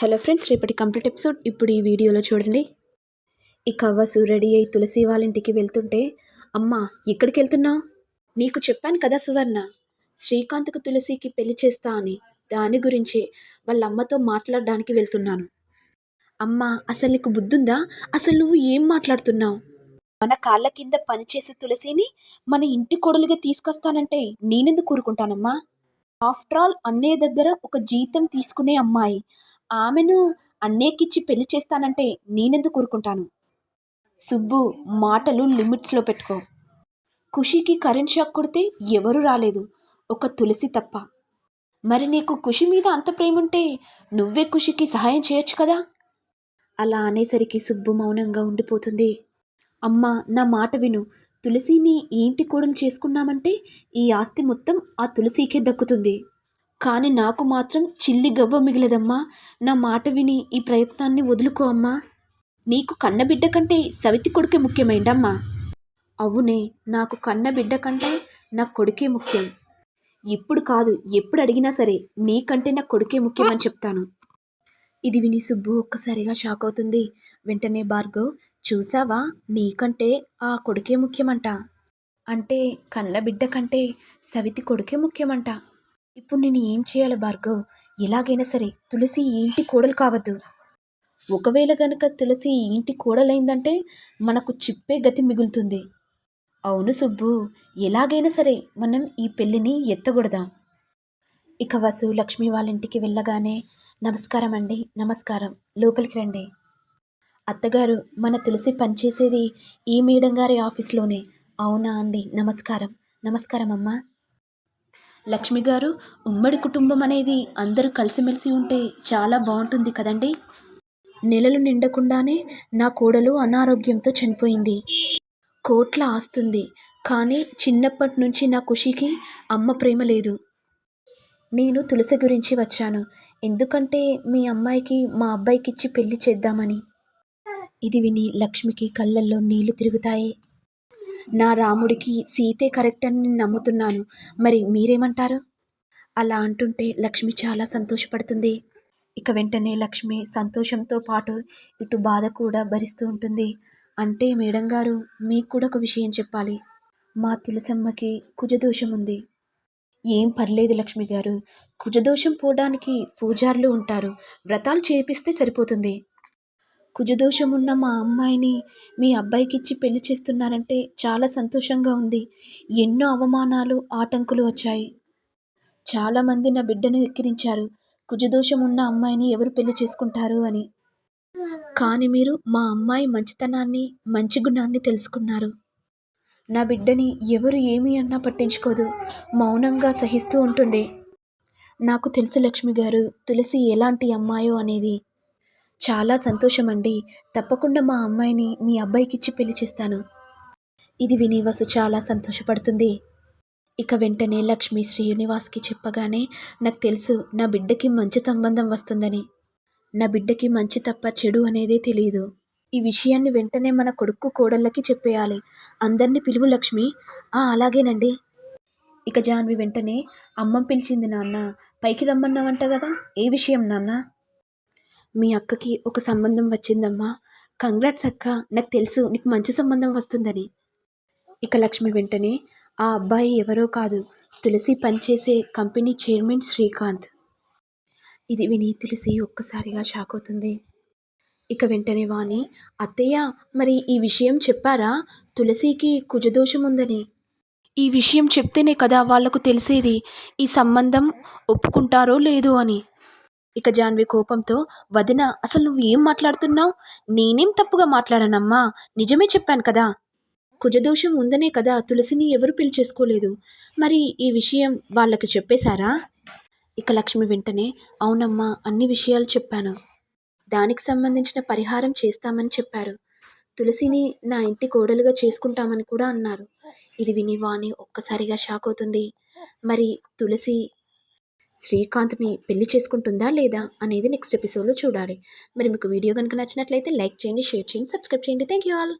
Hello friends రేపటి complete episode. ఇప్పుడు ఈ వీడియోలో చూడండి. ఇక వసు రెడీ అయి తులసి వాళ్ళ ఇంటికి వెళ్తుంటే అమ్మ ఎక్కడికి వెళ్తున్నావు? నీకు చెప్పాను కదా సువర్ణ శ్రీకాంత్కు తులసికి పెళ్ళి చేస్తా అని. దాని గురించి వాళ్ళ అమ్మతో మాట్లాడడానికి వెళ్తున్నాను. అమ్మ అసలు నీకు బుద్ధుందా? అసలు నువ్వు ఏం మాట్లాడుతున్నావు? మన కాళ్ళ కింద పనిచేసే తులసిని మన ఇంటి కొడలుగా తీసుకొస్తానంటే నేనెందుకు కూరుకుంటానమ్మా ఆఫ్టర్ ఆల్ అన్నయ్య దగ్గర ఒక జీతం తీసుకునే అమ్మాయి. ఆమెను అన్నేకిచ్చి పెళ్ళి చేస్తానంటే నేనెందుకు కోరుకుంటాను సుబ్బు మాటలు లిమిట్స్లో పెట్టుకో. ఖుషికి కరెంట్ షాక్ కొడితే ఎవరు రాలేదు. ఒక తులసి తప్ప. మరి నీకు ఖుషి మీద అంత ప్రేమ ఉంటే నువ్వే ఖుషికి సహాయం చేయొచ్చు కదా? అలా అనేసరికి సుబ్బు మౌనంగా ఉండిపోతుంది. అమ్మ నా మాట విను. తులసిని ఏంటి ఇంటి కోడలు చేసుకున్నామంటే ఈ ఆస్తి మొత్తం ఆ తులసికే దక్కుతుంది. కానీ నాకు మాత్రం చిల్లి గవ్వ మిగిలదమ్మా. నా మాట విని ఈ ప్రయత్నాన్ని వదులుకో అమ్మా. నీకు కన్నబిడ్డ కంటే సవితి కొడుకే ముఖ్యమైందమ్మా. అవునే నాకు కన్న బిడ్డ కంటే నా కొడుకే ముఖ్యం. ఇప్పుడు కాదు ఎప్పుడు అడిగినా సరే నీకంటే నా కొడుకే ముఖ్యమని చెప్తాను. ఇది విని సుబ్బు ఒక్కసారిగా షాక్ అవుతుంది. వెంటనే భార్గవ్ చూసావా? నీకంటే ఆ కొడుకే ముఖ్యమంట. అంటే కన్నబిడ్డ కంటే సవితి కొడుకే ముఖ్యమంట. ఇప్పుడు నేను ఏం చేయాలి భార్గవ్? ఎలాగైనా సరే తులసి ఈ ఇంటి కోడలు కావద్దు. ఒకవేళ గనుక తులసి ఈ ఇంటి కోడలైందంటే మనకు చిప్పే గతి మిగులుతుంది. అవును సుబ్బు ఎలాగైనా సరే మనం ఈ పెళ్ళిని ఎత్తకూడదాం. ఇక వసు లక్ష్మి వాళ్ళ ఇంటికి వెళ్ళగానే నమస్కారం అండి నమస్కారం లోపలికి రండి. అత్తగారు మన తులసి పనిచేసేది ఈ మేడం గారి ఆఫీస్లోనే. అవునా అండి నమస్కారం నమస్కారం అమ్మా లక్ష్మి గారు ఉమ్మడి కుటుంబం అనేది అందరూ కలిసిమెలిసి ఉంటే చాలా బాగుంటుంది కదండి. నెలలు నిండకుండానే నా కోడలు అనారోగ్యంతో చనిపోయింది. కోట్ల ఆస్తుంది. కానీ చిన్నప్పటి నుంచి నా ఖుషికి అమ్మ ప్రేమ లేదు. నేను తులసి గురించి వచ్చాను. ఎందుకంటే మీ అమ్మాయికి మా అబ్బాయికి ఇచ్చి పెళ్ళి చేద్దామని. ఇది విని లక్ష్మికి కళ్ళల్లో నీళ్ళు తిరుగుతాయి. నా రాముడికి సీతే కరెక్ట్ అని నేను నమ్ముతున్నాను. మరి మీరేమంటారు? అలా అంటుంటే లక్ష్మి చాలా సంతోషపడుతుంది. ఇక వెంటనే లక్ష్మి సంతోషంతో పాటు ఇటు బాధ కూడా భరిస్తూ ఉంటుంది. అంటే మేడం గారు మీకు కూడా ఒక విషయం చెప్పాలి. మా తులసమ్మకి కుజదోషం ఉంది. ఏం పర్లేదు లక్ష్మి గారు. కుజదోషం పోవడానికి పూజారులు ఉంటారు. వ్రతాలు చేపిస్తే సరిపోతుంది. కుజదోషం ఉన్న మా అమ్మాయిని మీ అబ్బాయికి ఇచ్చి పెళ్ళి చేస్తున్నారంటే చాలా సంతోషంగా ఉంది. ఎన్నో అవమానాలు ఆటంకులు వచ్చాయి. చాలామంది నా బిడ్డను ఎక్కిరించారు కుజదోషం ఉన్న అమ్మాయిని ఎవరు పెళ్ళి చేసుకుంటారు అని. కానీ మీరు మా అమ్మాయి మంచితనాన్ని మంచి గుణాన్ని తెలుసుకున్నారు. నా బిడ్డని ఎవరు ఏమి అన్నా పట్టించుకోదు. మౌనంగా సహిస్తూ ఉంటుంది. నాకు తెలుసు లక్ష్మి గారు తులసి ఎలాంటి అమ్మాయో అనేది. చాలా సంతోషం అండి తప్పకుండా మా అమ్మాయిని మీ అబ్బాయికి ఇచ్చి పెళ్ళి చేస్తాను. ఇది విని వసు చాలా సంతోషపడుతుంది. ఇక వెంటనే లక్ష్మి శ్రీనివాస్కి చెప్పగానే నాకు తెలుసు నా బిడ్డకి మంచి సంబంధం వస్తుందని. నా బిడ్డకి మంచి తప్ప చెడు అనేదే తెలియదు ఈ విషయాన్ని వెంటనే మన కొడుకు కోడళ్ళకి చెప్పేయాలి. అందరినీ పిలువు లక్ష్మి. ఆ అలాగేనండి. ఇక జాన్వి వెంటనే అమ్మ పిలిచింది నాన్న పైకి రమ్మన్నావంట కదా ఏ విషయం నాన్న? మీ అక్కకి ఒక సంబంధం వచ్చిందమ్మా. కంగ్రాట్స్ అక్క నాకు తెలుసు నీకు మంచి సంబంధం వస్తుందని. ఇక లక్ష్మి వెంటనే ఆ అబ్బాయి ఎవరో కాదు తులసి పనిచేసే కంపెనీ చైర్మన్ శ్రీకాంత్. ఇది విని తులసి ఒక్కసారిగా షాక్ అవుతుంది. ఇక వెంటనే వాణి అత్తయ్య మరి ఈ విషయం చెప్పారా? తులసికి కుజదోషం ఉందని. ఈ విషయం చెప్తేనే కదా వాళ్ళకు తెలిసేది ఈ సంబంధం ఒప్పుకుంటారో లేదో అని. ఇక జాన్వి కోపంతో వదిన అసలు నువ్వు ఏం మాట్లాడుతున్నావు? నేనేం తప్పుగా మాట్లాడానమ్మా? నిజమే చెప్పాను కదా. కుజదోషం ఉందనే కదా తులసిని ఎవరు పిలిచేసుకోలేదు. మరి ఈ విషయం వాళ్ళకి చెప్పేశారా? ఇక లక్ష్మి వెంటనే అవునమ్మా అన్ని విషయాలు చెప్పాను. దానికి సంబంధించిన పరిహారం చేస్తామని చెప్పారు. తులసిని నా ఇంటి కోడలుగా చేసుకుంటామని కూడా అన్నారు. ఇది విని వాణి ఒక్కసారిగా షాక్ అవుతుంది. మరి తులసి శ్రీకాంత్ని పెళ్ళి చేసుకుంటుందా లేదా అనేది నెక్స్ట్ ఎపిసోడ్లో చూడాలి. మరి మీకు వీడియో కనుక నచ్చినట్లయితే లైక్ చేయండి షేర్ చేయండి సబ్స్క్రైబ్ చేయండి. Thank you all.